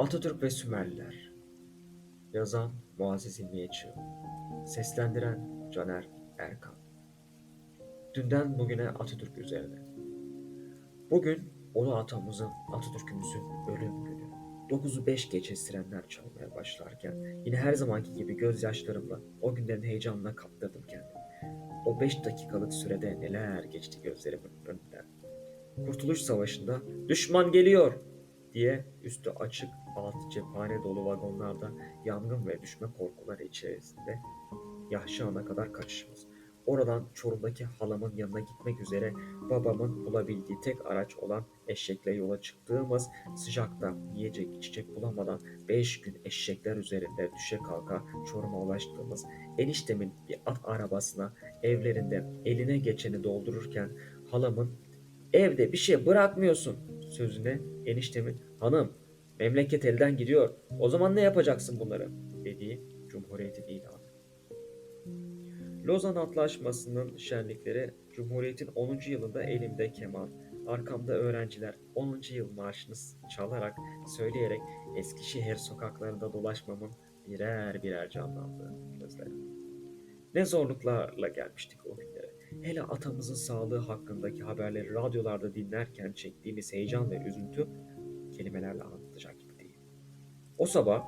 Atatürk ve Sümerliler Yazan Muazzez İlmiye Seslendiren Caner Erkan Dünden bugüne Atatürk üzerine Bugün Ulu atamızın, Atatürk'ümüzün ölüm günü. 9'u 5 geçe sirenler çalmaya başlarken yine her zamanki gibi gözyaşlarımla o günlerin heyecanına kaptırdım kendimi. O 5 dakikalık sürede neler geçti gözlerimin önünden. Kurtuluş Savaşı'nda düşman geliyor diye üstü açık alt cephane dolu vagonlarda yangın ve düşme korkuları içerisinde Yahşi Han'a kadar kaçışımız. Oradan Çorum'daki halamın yanına gitmek üzere babamın bulabildiği tek araç olan eşekle yola çıktığımız sıcakta yiyecek içecek bulamadan 5 gün eşekler üzerinde düşe kalka Çorum'a ulaştığımız eniştemin bir at arabasına evlerinde eline geçeni doldururken halamın evde bir şey bırakmıyorsun sözüne eniştemin hanım memleket elden gidiyor o zaman ne yapacaksın bunları dediği Cumhuriyeti ilanı. Lozan Antlaşması'nın şenlikleri Cumhuriyet'in 10. yılında elimde keman, arkamda öğrenciler 10. yıl marşını çalarak, söyleyerek Eskişehir sokaklarında dolaşmamın birer birer canlandı gözlerim. Ne zorluklarla gelmiştik o günlere. Hele atamızın sağlığı hakkındaki haberleri radyolarda dinlerken çektiğimiz heyecan ve üzüntü kelimelerle değil. O sabah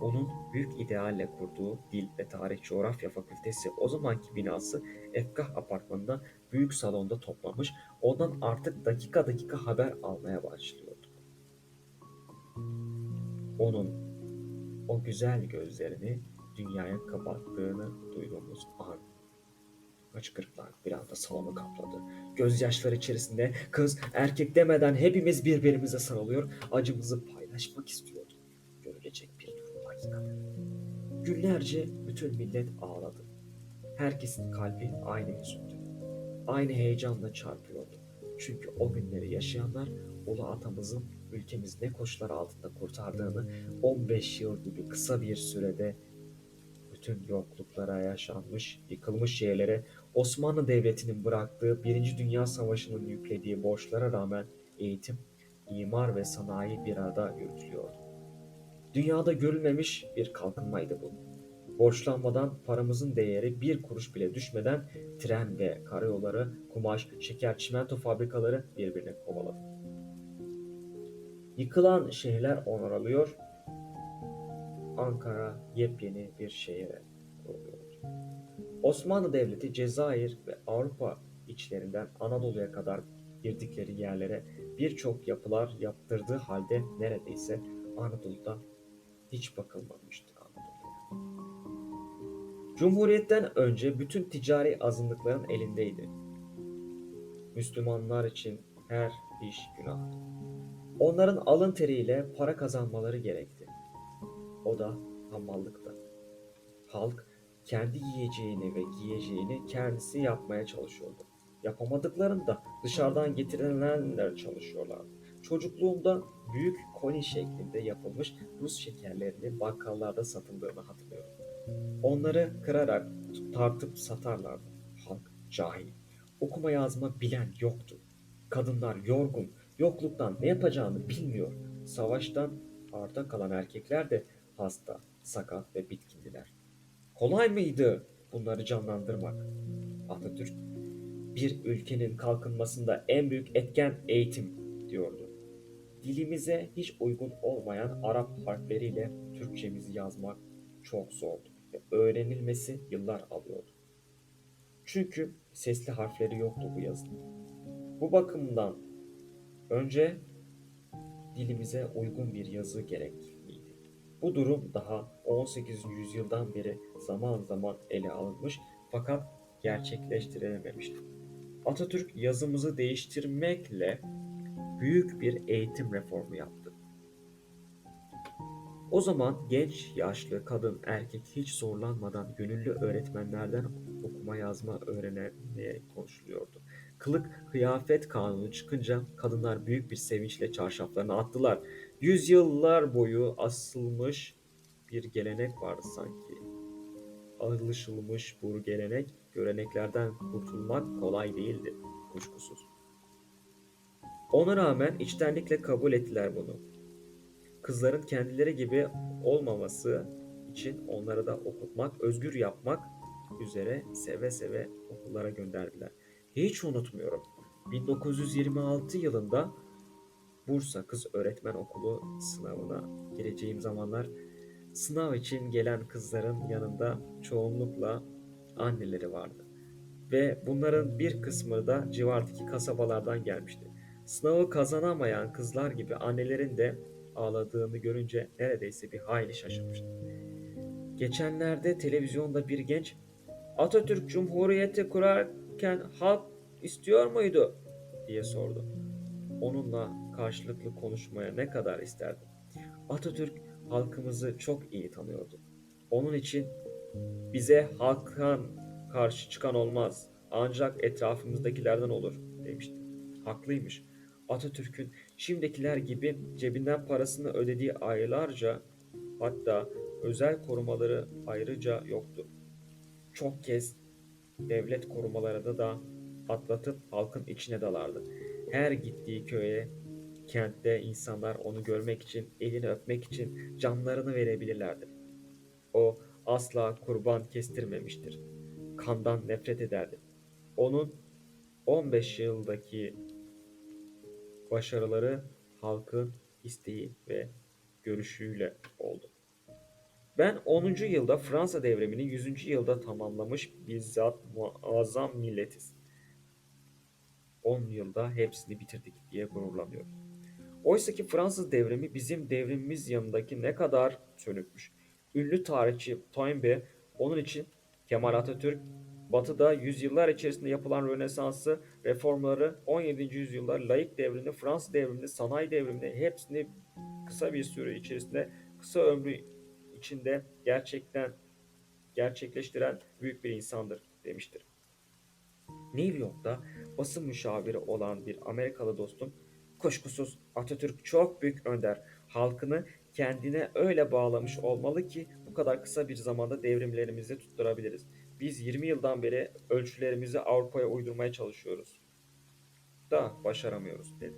onun büyük idealle kurduğu Dil ve Tarih Coğrafya Fakültesi o zamanki binası Efkah Apartmanı'nda büyük salonda toplamış, ondan artık dakika dakika haber almaya başlıyorduk. Onun o güzel gözlerini dünyaya kapattığını duyduğumuz an. Hıçkırıklar bir anda salonu kapladı. Gözyaşları içerisinde kız erkek demeden hepimiz birbirimize sarılıyor, acımızı paylaşmak istiyorduk. Günlerce bütün millet ağladı. Herkesin kalbi aynı hüzündü. Aynı heyecanla çarpıyordu. Çünkü o günleri yaşayanlar Ulu atamızın ülkemiz ne koşullar altında kurtardığını 15 yıl gibi kısa bir sürede bütün yokluklara yaşanmış, yıkılmış yerlere Osmanlı Devleti'nin bıraktığı Birinci Dünya Savaşı'nın yüklediği borçlara rağmen eğitim, imar ve sanayi bir arada yürütülüyordu. Dünyada görülmemiş bir kalkınmaydı bu. Borçlanmadan paramızın değeri bir kuruş bile düşmeden tren ve karayolları, kumaş, şeker, çimento fabrikaları birbirine kovaladı. Yıkılan şehirler onarılıyor, Ankara yepyeni bir şehire kuruluyordu. Osmanlı Devleti Cezayir ve Avrupa içlerinden Anadolu'ya kadar girdikleri yerlere birçok yapılar yaptırdığı halde neredeyse Anadolu'da hiç bakılmamıştı Anadolu'ya. Cumhuriyetten önce bütün ticari azınlıkların elindeydi. Müslümanlar için her iş günahtı. Onların alın teriyle para kazanmaları gerekti. O da hamallıktı. Halk kendi yiyeceğini ve giyeceğini kendisi yapmaya çalışıyordu. Yapamadıklarında dışarıdan getirilenler çalışıyorlardı. Çocukluğumda büyük koni şeklinde yapılmış Rus şekerlerinin bakkallarda satıldığını hatırlıyorum. Onları kırarak tartıp satarlardı. Halk cahil. Okuma yazma bilen yoktu. Kadınlar yorgun, yokluktan ne yapacağını bilmiyor. Savaştan arta kalan erkekler de hasta, sakat ve bitkindiler. Kolay mıydı bunları canlandırmak? Atatürk, bir ülkenin kalkınmasında en büyük etken eğitim diyordu. Dilimize hiç uygun olmayan Arap harfleriyle Türkçemizi yazmak çok zordu ve öğrenilmesi yıllar alıyordu. Çünkü sesli harfleri yoktu bu yazının. Bu bakımdan önce dilimize uygun bir yazı gerekliydi. Bu durum daha 18. yüzyıldan beri zaman zaman ele alınmış fakat gerçekleştirilememişti. Atatürk yazımızı değiştirmekle büyük bir eğitim reformu yaptı. O zaman genç, yaşlı, kadın, erkek hiç zorlanmadan gönüllü öğretmenlerden okuma yazma öğrenmeye konuşuluyordu. Kılık kıyafet kanunu çıkınca kadınlar büyük bir sevinçle çarşaflarını attılar. Yüzyıllar boyu asılmış bir gelenek vardı sanki. Alışılmış bu gelenek, göreneklerden kurtulmak kolay değildi kuşkusuz. Ona rağmen içtenlikle kabul ettiler bunu. kızların kendileri gibi olmaması için onları da okutmak, özgür yapmak üzere seve seve okullara gönderdiler. Hiç unutmuyorum. 1926 yılında Bursa Kız Öğretmen Okulu sınavına gireceğim zamanlar sınav için gelen kızların yanında çoğunlukla anneleri vardı. Ve bunların bir kısmı da civardaki kasabalardan gelmişti. Sınavı kazanamayan kızlar gibi annelerin de ağladığını görünce neredeyse bir hayli şaşırmıştım. Geçenlerde televizyonda bir genç Atatürk Cumhuriyeti kurarken halk istiyor muydu diye sordu. Onunla karşılıklı konuşmaya ne kadar isterdim. Atatürk halkımızı çok iyi tanıyordu. Onun için bize halktan karşı çıkan olmaz. Ancak etrafımızdakilerden olur demişti. Haklıymış. Atatürk'ün şimdikiler gibi cebinden parasını ödediği aylarca hatta özel korumaları ayrıca yoktu. Çok kez devlet korumalarını da atlatıp halkın içine dalardı. Her gittiği köye, kentte insanlar onu görmek için, elini öpmek için canlarını verebilirlerdi. O asla kurban kestirmemiştir. Kandan nefret ederdi. Onun 15 yıldaki başarıları halkın isteği ve görüşüyle oldu. Ben 10. yılda Fransa devrimini 100. yılda tamamlamış bizzat muazzam milletiz. 10 yılda hepsini bitirdik diye gururlanıyorum. Oysa ki Fransız devrimi bizim devrimimiz yanındaki ne kadar sönükmüş. Ünlü tarihçi Toynbee onun için Kemal Atatürk Batı'da yüzyıllar içerisinde yapılan Rönesans'ı, reformları, 17. yüzyılda laik devrimini, Fransız devrimini, sanayi devrimini hepsini kısa bir süre içerisinde, kısa ömrü içinde gerçekten gerçekleştiren büyük bir insandır demiştir. New York'ta basın müşaviri olan bir Amerikalı dostum, kuşkusuz Atatürk çok büyük önder, halkını kendine öyle bağlamış olmalı ki bu kadar kısa bir zamanda devrimlerimizi tutturabiliriz. Biz 20 yıldan beri ölçülerimizi Avrupa'ya uydurmaya çalışıyoruz. Da başaramıyoruz dedi.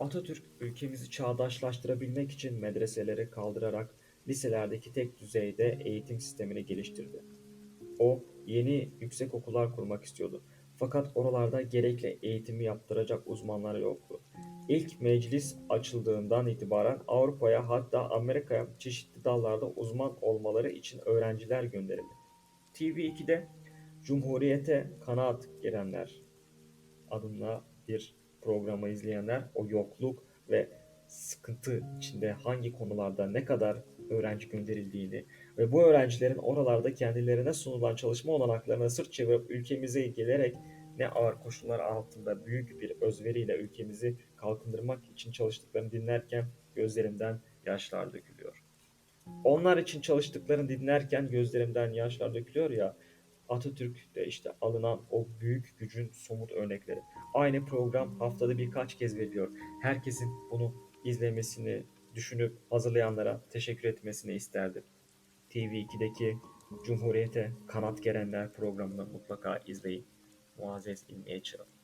Atatürk ülkemizi çağdaşlaştırabilmek için medreseleri kaldırarak liselerdeki tek düzeyde eğitim sistemini geliştirdi. O yeni yüksek okullar kurmak istiyordu. Fakat oralarda gerekli eğitimi yaptıracak uzmanlar yoktu. İlk meclis açıldığından itibaren Avrupa'ya hatta Amerika'ya çeşitli dallarda uzman olmaları için öğrenciler gönderildi. TV2'de Cumhuriyete Kanaat Gelenler adına bir programı izleyenler o yokluk ve sıkıntı içinde hangi konularda ne kadar öğrenci gönderildiğini ve bu öğrencilerin oralarda kendilerine sunulan çalışma olanaklarına sırt çevirip ülkemize gelerek ne ağır koşullar altında büyük bir özveriyle ülkemizi kalkındırmak için çalıştıklarını dinlerken gözlerimden yaşlar dökülüyor. Onlar için çalıştıklarını dinlerken gözlerimden yaşlar dökülüyor ya Atatürk'te işte alınan o büyük gücün somut örnekleri. Aynı program haftada birkaç kez veriliyor. Herkesin bunu izlemesini düşünüp hazırlayanlara teşekkür etmesini isterdim. TV2'deki Cumhuriyete Kanat Gerenler programını mutlaka izleyin. Muazzez İlmiye Çıralı.